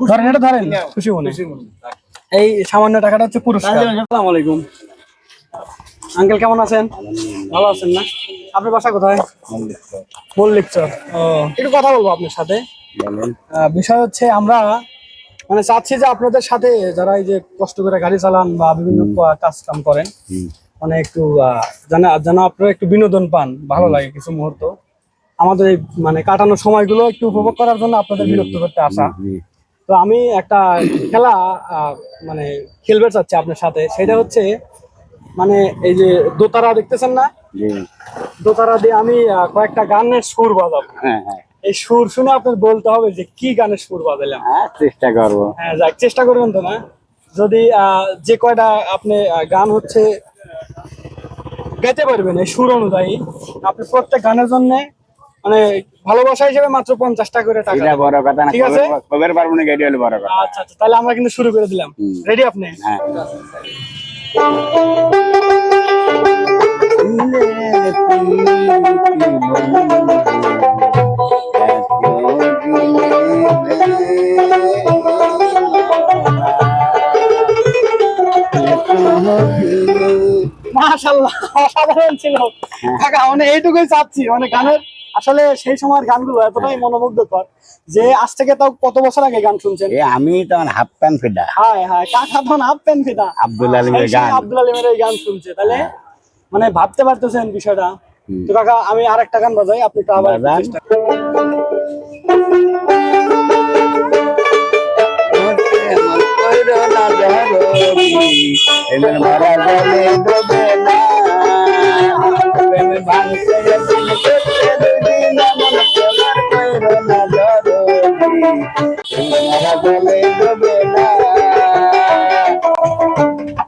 ধরেন এটা ধরেন। খুশি মনে এই সামান্য টাকাটা হচ্ছে পুরস্কার। আসসালামু আলাইকুম। আঙ্কেল কেমন আছেন? ভালো আছেন না? আপনার বাসা কোথায়? মল্লিক চর একটু কথা বলব আপনার সাথে। বিষয় হচ্ছে আমরা মানে চাচ্ছি যে আপনাদের সাথে যারা এই যে কষ্ট করে গাড়ি চালান বা বিভিন্ন কাজ কাম করেন মানে একটু আহ, যেন যেন আপনারা একটু বিনোদন পান ভালো লাগে কিছু মুহূর্ত। আমাদের এই মানে কাটানো সময়গুলো একটু উপভোগ করার জন্য আপনাদের বিরক্ত করতে আসা। তো আমি একটা খেলা মানে খেলবে চাচ্ছি আপনার সাথে। সেটা হচ্ছে মানে এই যে দোতারা দেখতেছেন না? দোতারা দিয়ে আমি কয়েকটা গানের সুর বাজাবো। হ্যাঁ হ্যাঁ। এই সুর শুনে আপনার বলতে হবে যে কি গানের সুর বাজালাম হ্যাঁ চেষ্টা করব। হ্যাঁ যাক চেষ্টা করবেন তো না। যদি যে কয়টা আপনি গান হচ্ছে গাইতে পারবেন এই সুর অনুযায়ী। আপনি প্রত্যেক গানের জন্য মানে ভালোবাসা হিসেবে মাত্র পঞ্চাশ টাকা করে টাকা। এটা বড় কথা না ঠিক আছে? কবের- কবের পারব না গাড়ি হলে বড় কথা। আচ্ছা আচ্ছা তাহলে আমরা কিন্তু শুরু করে দিলাম। রেডি আপনি? হ্যাঁ। মাশাল্লাহ অসাধারণ ছিল। কাকা মানে এইটুকুই চাচ্ছি মানে গানের। আসলে সেই সময়ের গানগুলো এতটাই মনোমুগ্ধকর যে আজ থেকে তাও কত বছর আগে গান শুনছেন? আমি তখন হাফ প্যান্ট ফিটা হায় হায় কাকা তখন হাফ প্যান্ট ফিতা আব্দুল আলিমের গান। আব্দুল আলিমের এই গান শুনছে। তাহলে মানে ভাবতে পারতেছেন বিষয়টা? তো কাকা আমি আর একটা গান বাজাই আপনি একটু আবার চেষ্টা করুন। মারা জলে ডোবে না প্রেমে ভাঙছে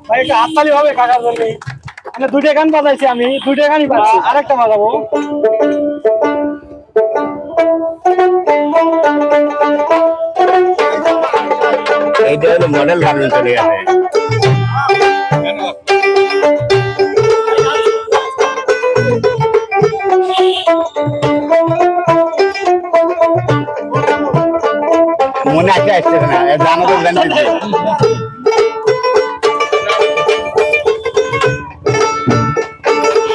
ভাই একটু হাততালি হবে কাকার জন্য। মানে দুইটা গান বাজাইছি আমি দুইটা গানই পাচ্ছি আরেকটা বাজাবো। হলো মডেল ভালো চলে গেছে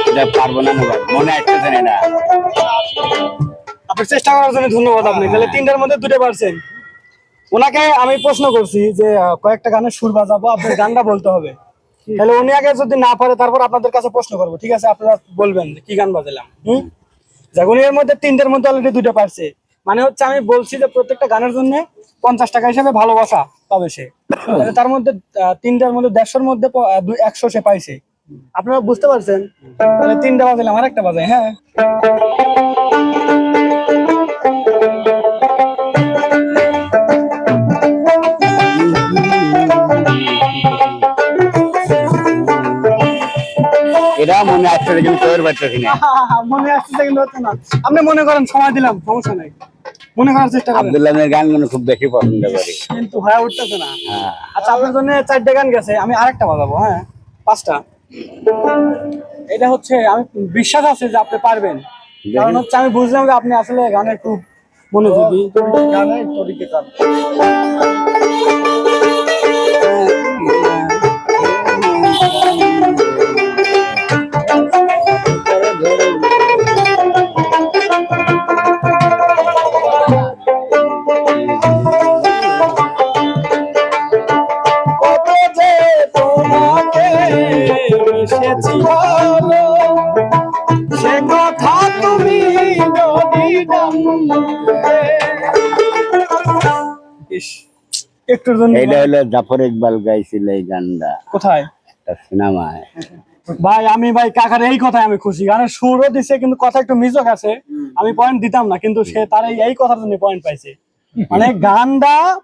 এটা পারব না নেবার মনে আসতেছে না। চেষ্টা করার জন্য ধন্যবাদ আপনি। তাহলে তিনটার মধ্যে দুটো পারছেন। ওনাকে আমি প্রশ্ন করছি যে কয়েকটা গানের সুর বাজাবো আপনার গানটা বলতে হবে। তাহলে উনি আগে যদি না পারে তারপর আপনাদের কাছে প্রশ্ন করব। ঠিক আছে আপনারা বলবেন কি গান বাজালাম হুম? উনি এর মধ্যে তিনটার মধ্যে অলরেডি দুটো পারছে। মানে হচ্ছে আমি বলছি যে প্রত্যেকটা গানের জন্য পঞ্চাশ টাকা হিসাবে ভালোবাসা পাবে সে। তার মধ্যে তিনটার মধ্যে দেড়শোর মধ্যে একশো সে পাইছে। আপনারা বুঝতে পারছেন? তাহলে তিনটা বাজালাম আর একটা বাজাই হ্যাঁ। এটা মনে আসছে কিন্তু তোর মনে আসছে না। আপনি মনে করেন সময় দিলাম সমস্যা নাই। মনে করার চেষ্টা করেন। আব্দুল্লাহের গানগুলো খুব বেশি পছন্দ করি। কিন্তু হয়ে উঠতেছে না। হ্যাঁ। আচ্ছা আপনার জন্য চারটে গান গেছে আমি আরেকটা বাজাবো হ্যাঁ? পাঁচটা। এটা হচ্ছে আমি বিশ্বাস আছে যে আপনি পারবেন। কারণ হচ্ছে আমি বুঝলাম যে আপনি আসলে গানের খুব মনোযোগী। গানের তরিকে একটুর জন্য এইটা হলো জাফর ইকবাল গাইছিল এই গানটা। কোথায়? একটা সিনেমায় ভাই আমি ভাই কাকার এই কথায় আমি খুশি। গানের সুরও দিছে কিন্তু কথা একটু মিজক আছে। আমি পয়েন্ট দিতাম না কিন্তু সে তার এই- কথার জন্য পয়েন্ট পাইছে। মানে গানটা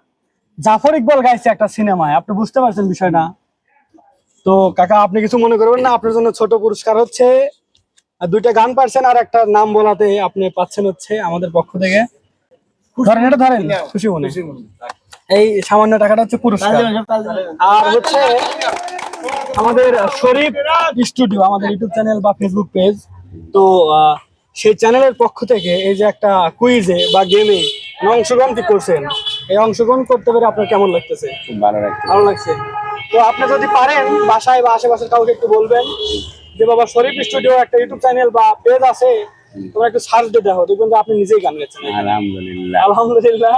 জাফর ইকবাল গাইছে একটা সিনেমায়। আপনি বুঝতে পারছেন বিষয়টা? তো কাকা আপনি কিছু মনে করবেন না? আপনার জন্য ছোট পুরস্কার হচ্ছে। আর দুইটা গান পারছেন আর একটা নাম বলাতে আপনি পাচ্ছেন হচ্ছে আমাদের পক্ষ থেকে। ধরেন এটা ধরেন। খুশি মনে। এই সামান্য টাকাটা হচ্ছে পুরস্কার। আর হচ্ছে আমাদের শরীফ স্টুডিও আমাদের ইউটিউব চ্যানেল বা ফেসবুক পেজ তো সেই চ্যানেলের পক্ষ থেকে এই যে একটা কুইজে বা গেমে অংশগ্রহণ কি করছেন? এই অংশগ্রহণ করতে পেরে আপনার কেমন লাগতেছে? খুব ভালো লাগছে। ভালো লাগছে। তো আপনি যদি পারেন বাসায় বা আশেপাশের কাউকে একটু বলবেন যে বাবা শরীফ স্টুডিও একটা ইউটিউব চ্যানেল বা পেজ আছে তোমরা একটু সার্চ দিয়ে দেখো। দেখবেন যে আপনি নিজেই গান গেছেন আলহামদুলিল্লাহ। আলহামদুলিল্লাহ।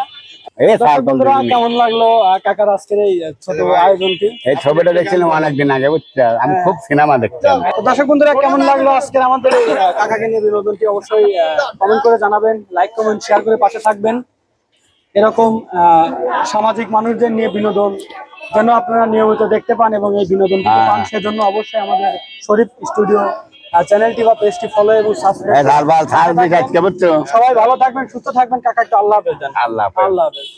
কেমন লাগল কাকার আজকের এই ছোট আয়োজনটি? এই ছবিটা দেখছিলাম অনেকদিন আগে বুঝছ আমি খুব সিনেমা দেখতাম। তো দর্শক বন্ধুরা কেমন লাগল আজকের আমাদের এই আহ, কাকাকে নিয়ে বিনোদনটি? অবশ্যই কমেন্ট করে জানাবেন লাইক কমেন্ট শেয়ার করে পাশে থাকবেন। এরকম সামাজিক মানুষদের নিয়ে বিনোদন যেন আপনারা নিয়মিত দেখতে পান এবং এই বিনোদন পান সেজন্য অবশ্যই আমাদের শরীফ স্টুডিও চ্যানেলটি বা পেজটি ফলো এবং এই সাবস্ক্রাইব সবাই ভালো থাকবেন সুস্থ থাকবেন কাকা একটু আল্লাহ হাফেজ আল্লাহ আল্লাহ হাফেজ।